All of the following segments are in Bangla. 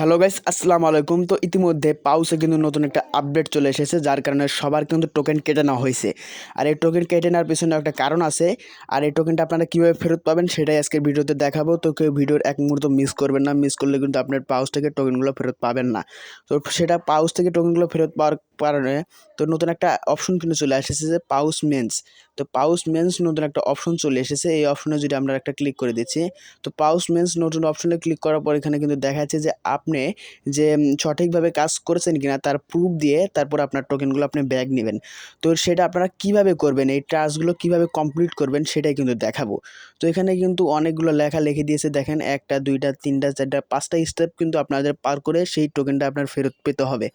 হ্যালো গাইস, আসসালামু আলাইকুম। তো ইতিমধ্যে পাউসে কিন্তু নতুন একটা আপডেট চলে এসেছে, যার কারণে সবার কিন্তু টোকেন কেটে নেওয়া হয়েছে। আর এই টোকেন কেটে নেওয়ার পিছনে একটা কারণ আছে, আর এই টোকেনটা আপনারা কীভাবে ফেরত পাবেন সেটাই আজকের ভিডিওতে দেখাবো। তো কেউ ভিডিওর এক মুহূর্ত মিস করবেন না মিস করলে কিন্তু আপনার পাউস থেকে টোকেনগুলো ফেরত পাবেন না। তো সেটা পাউস থেকে টোকেনগুলো ফেরত পাওয়ার কারণে তো নতুন একটা অপশন কিন্তু চলে এসেছে যে পাউস মেন্স তো পাউস মেন্স নতুন একটা অপশন চলে এসেছে। এই অপশনে যদি আমরা একটা ক্লিক করে দিচ্ছি, তো পাউস মেন্স নতুন অপশনে ক্লিক করার পর এখানে কিন্তু দেখা যাচ্ছে যে আপনি যে সঠিকভাবে কাজ করেছেন কিনা তার প্রুফ দিয়ে তারপর আপনার টোকেনগুলো আপনি ব্যাগ নেবেন। তো সেটা আপনারা কীভাবে করবেন, এই টাস্কগুলো কীভাবে কমপ্লিট করবেন সেটাই কিন্তু দেখাবো। তো এখানে কিন্তু অনেকগুলো লেখা লিখে দিয়েছে। দেখেন, একটা, দুইটা, তিনটা, চারটা, পাঁচটা স্টেপ কিন্তু আপনাদের পার করে সেই টোকেনটা আপনার ফেরত পেতে হবে।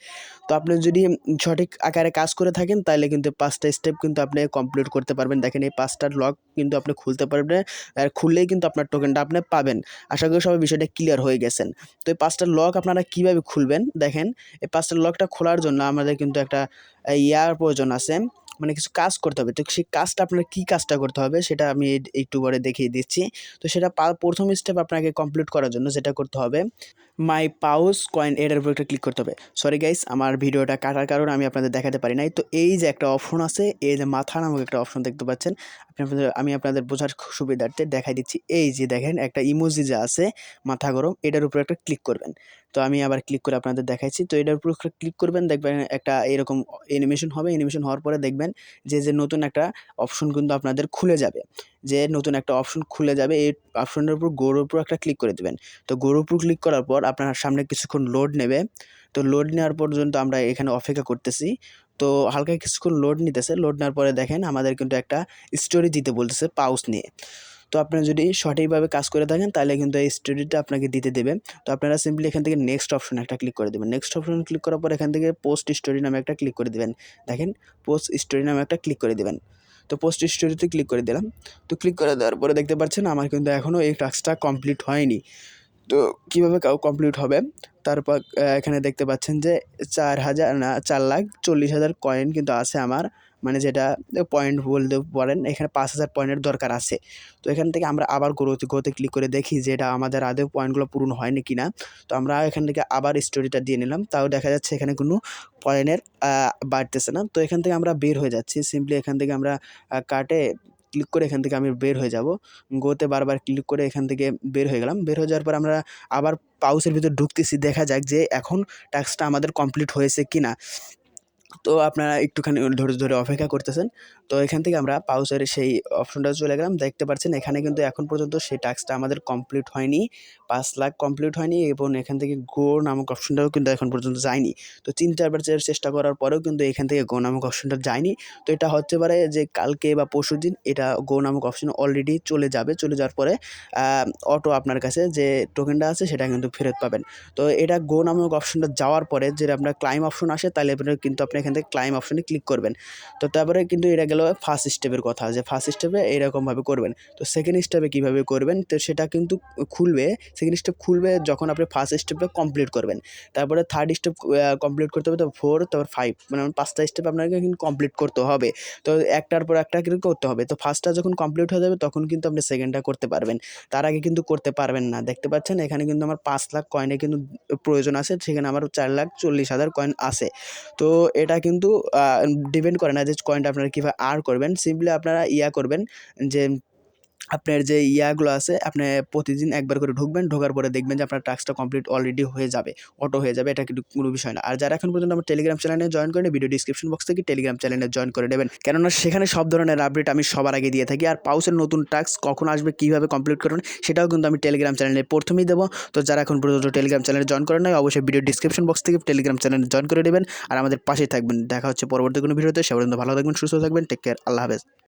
তো আপনি যদি সঠিক আকারে কাজ করে থাকেন তাহলে কিন্তু পাঁচটা স্টেপ কিন্তু আপনি কমপ্লিট করতে পারবেন। দেখেন এই পাঁচটার লক কিন্তু আপনি খুলতে পারবেন, আর খুললেই কিন্তু আপনার টোকেনটা আপনি পাবেন। আশা করি সবাই বিষয়টা ক্লিয়ার হয়ে গেছেন। তো এই পাঁচটা লক আপনারা কীভাবে খুলবেন? দেখেন, এই পাঁচটা লকটা খোলার জন্য আমাদের কিন্তু একটা ইয়ার প্রয়োজন আছে। মানে কিছু কাজ করতে হবে। তো সেই কাজটা আপনার কী কাজটা করতে হবে সেটা আমি একটু পরে দেখিয়ে দিচ্ছি। তো সেটা প্রথম স্টেপ আপনাকে কমপ্লিট করার জন্য যেটা করতে হবে মাই পাউস কয়েন এটার উপর একটা ক্লিক করতে হবে। সরি গাইস আমার ভিডিওটা কাটার কারণে আমি আপনাদের দেখাতে পারি নাই। তো এই যে একটা অপশন আছে, এই যে মাথা নামক একটা অপশন দেখতে পাচ্ছেন, আপনি আপনাদের, আমি আপনাদের বোঝার সুবিধার্থে দেখাই দিচ্ছি। এই যে দেখেন, একটা ইমোজি যা আছে, মাথা গরম, এটার উপর একটা ক্লিক করবেন। তো আমি আবার ক্লিক করে আপনাদের দেখাইছি। তো এটার উপর ক্লিক করবেন, দেখবেন একটা এরকম অ্যানিমেশন হবে। অ্যানিমেশন হওয়ার পরে দেখবেন যে যে নতুন একটা অপশন কিন্তু আপনাদের খুলে যাবে। যে নতুন একটা অপশন খুলে যাবে, এই অপশনের উপর গোর উপর একটা ক্লিক করে দেবেন। তো গোর উপর ক্লিক করার পর আপনার সামনে কিছুক্ষণ লোড নেবে। তো লোড নেওয়ার পর্যন্ত আমরা এখানে অপেক্ষা করতেছি। তো হালকা কিছুক্ষণ লোড নিতেছে। লোড নেওয়ার পরে দেখেন আমাদের কিন্তু একটা স্টোরি দিতে বলতেছে পাউস নিয়ে। তো আপনারা যদি সঠিকভাবে কাজ করে থাকেন, তাহলে কিন্তু এই স্টোরিটা আপনাকে দিতে দেবে। তো আপনারা সিম্পলি এখান থেকে নেক্সট অপশন একটা ক্লিক করে দেবেন। নেক্সট অপশন ক্লিক করার পর এখান থেকে পোস্ট স্টোরি নামে একটা ক্লিক করে দেবেন। দেখেন পোস্ট স্টোরি নামে একটা ক্লিক করে দেবেন। তো পোস্ট স্টোরিতে ক্লিক করে দিলাম। তো ক্লিক করে দেওয়ার পরে দেখতে পাচ্ছেন, আমার কিন্তু এখনও এই টাস্কটা কমপ্লিট হয়নি। তো কীভাবে কমপ্লিট হবে? তারপর এখানে দেখতে পাচ্ছেন যে চার হাজার, না, চার লাখ চল্লিশ হাজার কয়েন কিন্তু আছে আমার। মানে যেটা পয়েন্ট বলতে পারেন, এখানে পাঁচ হাজার পয়েন্টের দরকার আছে। তো এখান থেকে আমরা আবার গ্রোতে গ্রোতে ক্লিক করে দেখি যে এটা আমাদের আদৌ পয়েন্টগুলো পূরণ হয়নি কি না তো আমরা এখান থেকে আবার স্টোরিটা দিয়ে নিলাম। তাও দেখা যাচ্ছে এখানে কোনো পয়েন্টের বাড়তেছে না। তো এখান থেকে আমরা বের হয়ে যাচ্ছি। সিম্পলি এখান থেকে আমরা কাটে ক্লিক করে এখান থেকে আমি বের হয়ে যাব। গোতে বারবার ক্লিক করে এখান থেকে বের হয়ে গেলাম। বের হয়ে যাওয়ার পর আমরা আবার পাউসের ভিতর ঢুকতেছি। দেখা যাক যে এখন টাস্কটা আমাদের কমপ্লিট হয়েছে কি না তো আপনারা একটুখানি ধৈর্য ধরে অপেক্ষা করতেছেন। তো এখান থেকে আমরা পাউসের সেই অপশনটা চলে গেলাম। দেখতে পাচ্ছেন এখানে কিন্তু এখন পর্যন্ত সেই টাস্কটা আমাদের কমপ্লিট হয়নি। পাঁচ লাখ কমপ্লিট হয়নি এবং এখান থেকে গো নামক অপশনটাও কিন্তু এখন পর্যন্ত যায়নি। তো তিন চারবার চেষ্টা করার পরেও কিন্তু এখান থেকে গো নামক অপশনটা যায়নি। তো এটা হতে পারে যে কালকে বা পরশু দিন এটা গো নামক অপশন অলরেডি চলে যাবে। চলে যাওয়ার পরে অটো আপনার কাছে যে টোকেনটা আছে সেটা কিন্তু ফেরত পাবেন। তো এটা গো নামক অপশনটা যাওয়ার পরে যে আপনার ক্লাইম অপশন আসে, তাহলে কিন্তু আপনি এখান থেকে ক্লাইম অপশনে ক্লিক করবেন। তো তারপরে কিন্তু এটা গেল ফার্স্ট স্টেপের কথা, যে ফার্স্ট স্টেপে এইরকমভাবে করবেন। তো সেকেন্ড স্টেপে কীভাবে করবেন? তো সেটা কিন্তু খুলবে সেকেন্ড স্টেপ খুলবে যখন আপনি ফার্স্ট স্টেপটা কমপ্লিট করবেন। তারপরে থার্ড স্টেপ কমপ্লিট করতে হবে, তো ফোর তারপর ফাইভ মানে পাঁচটা স্টেপ আপনাকে কিন্তু কমপ্লিট করতে হবে। তো একটার পর একটা কিন্তু করতে হবে। তো ফার্স্টটা যখন কমপ্লিট হয়ে যাবে, তখন কিন্তু আপনি সেকেন্ডটা করতে পারবেন। তার আগে কিন্তু করতে পারবেন না। দেখতে পাচ্ছেন, এখানে কিন্তু আমার পাঁচ লাখ কয়েনে কিন্তু প্রয়োজন আছে, সেখানে আমার চার লাখ চল্লিশ হাজার কয়েন আছে। তো এটা কিন্তু ডিপেন্ড করে না যে কয়েনটা আপনারা কীভাবে আর করবেন। সিম্পলি আপনারা ইয়া করবেন যে আপনার যে ইয়াগুলো আছে, আপনি প্রতিদিন একবার করে ঢুকবেন, ঢোকার পরে দেখবেন যে আপনার টাস্কটা কমপ্লিট অলরেডি হয়ে যাবে অটো হয়ে যাবে, এটা কিন্তু কোনো বিষয় না। আর যারা এখন পর্যন্ত আমার টেলিগ্রাম চ্যানেলে জয়েন করেন ভিডিও ডিসক্রিপশন বক্স থেকে টেলিগ্রাম চ্যানেলে জয়েন করে নেবেন। কেননা সেখানে সব ধরনের আপডেট আমি সবার আগে দিয়ে থাকি। আর পাউসের নতুন টাস্ক কখন আসবে, কীভাবে কমপ্লিট করবেন, সেটাও কিন্তু আমি টেলিগ্রাম চ্যানেলে প্রথমেই দেবো। তো যারা এখন পর্যন্ত টেলিগ্রাম চ্যানেলে জয়েন করেন নাই, অবশ্যই ভিডিও ডিসক্রিপশন বক্স থেকে টেলিগ্রাম চ্যানেলে জয়েন করে নেবেন। আর আমাদের পাশেই থাকবেন। দেখা হচ্ছে পরবর্তী কোনো ভিডিওতে। সে পর্যন্ত ভালো থাকবেন, সুস্থ থাকবেন। টেক কেয়ার আল্লাহ হাফেজ।